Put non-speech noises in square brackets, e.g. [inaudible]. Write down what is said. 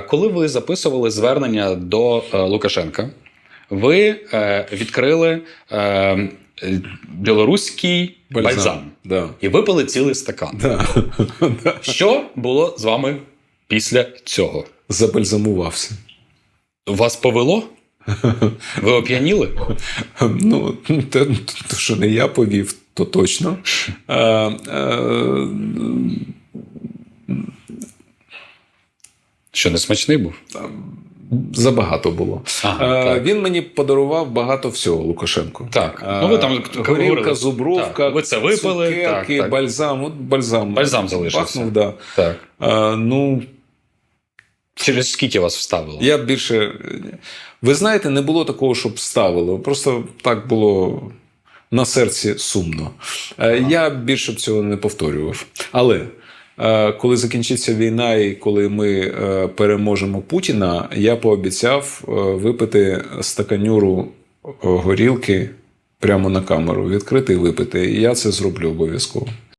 Коли ви записували звернення до е, Лукашенка, ви е, відкрили е, е, білоруський бальзам. Да. і випили цілий стакан. Да. [laughs] Що було з вами після цього? Забальзамувався. Вас повело? Ви оп'яніли? [laughs] Ну, те, що не я повів, то точно. А, а, Що не смачний був? забагато було. Ага, А, так. Він мені подарував багато всього Лукашенко. Так. А, Ну, ви там горілка, зубровка, Так, ви це випили, цукерки, так, так. бальзам. От бальзам. Бальзам залишився. Пахнув, да. Так. А, ну, Через скільки вас вставило? я більше. Ви знаєте, не було такого, щоб вставили. Просто так було на серці сумно. Е, Я більше б цього не повторював. Але е, коли закінчиться війна і коли ми е, переможемо Путіна, я пообіцяв е, випити стаканюру е, горілки прямо на камеру, відкрити і випити. Я це зроблю обов'язково.